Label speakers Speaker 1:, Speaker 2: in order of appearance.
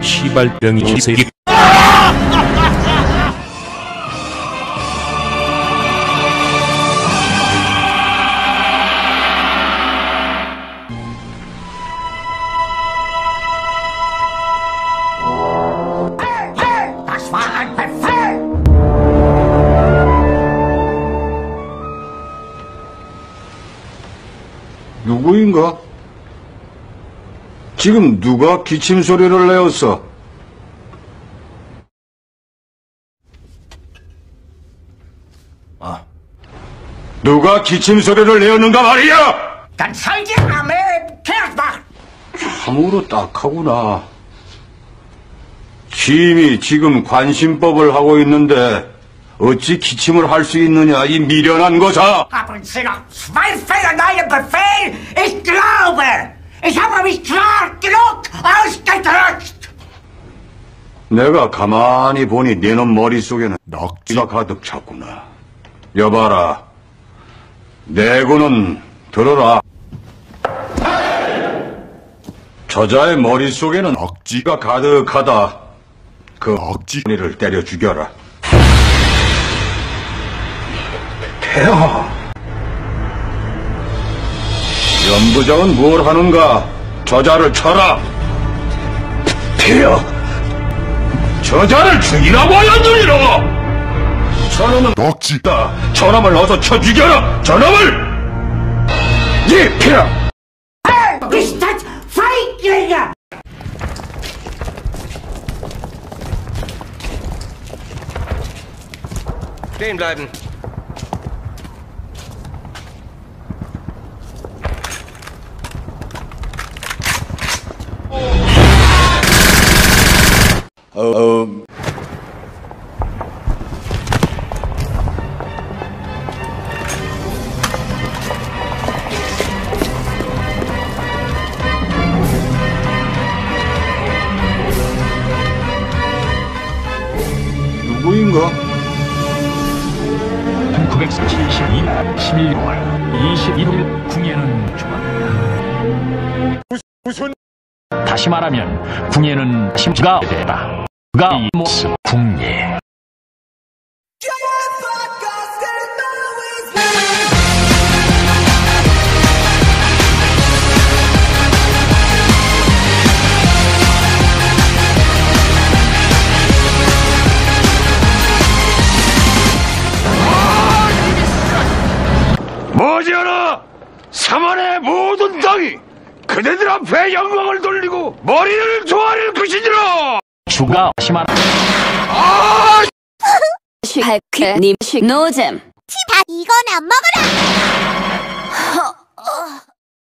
Speaker 1: 시발병이 새끼
Speaker 2: 누구인가? 지금 누가 기침 소리를 내었어? 누가 기침 소리를 내었는가 말이야!
Speaker 3: Armee kehrt machen!
Speaker 2: 참으로 딱하구나. 취임이 지금 관심법을 하고 있는데 어찌 기침을 할 수 있느냐 이 미련한 거사!
Speaker 3: Ausgedrückt!
Speaker 2: 내가 가만히 보니 네놈 머릿속에는
Speaker 1: 넉지
Speaker 2: 가 가득 찼구나. 여봐라. 내고는 들어라. 저자의 머릿속에는 억지가 가득하다. 그 억지를 때려 죽여라. 태아. 연부장은 뭘 하는가? 저자를 쳐라. 태아. 저자를 죽이라고 하였느니라! 저놈은 억지다. 저놈을 어서 쳐 죽여라! 저놈을! 예!
Speaker 3: Ist das Feiglinge!
Speaker 4: Stehen bleiben.
Speaker 2: 누구인가?
Speaker 5: 1972 11월 21일 궁예는 중합니다. 무슨 다시 말하면 궁예는 심가 되다. 가이 모습 궁예.
Speaker 2: 머지않아! 삼원의 모든 땅이 그대들 앞에 영광을 돌리고 머리를 조아릴 것이니라!
Speaker 5: 주가 다시 말
Speaker 6: 할크님식 노잼
Speaker 7: 다 이건 안 먹어라.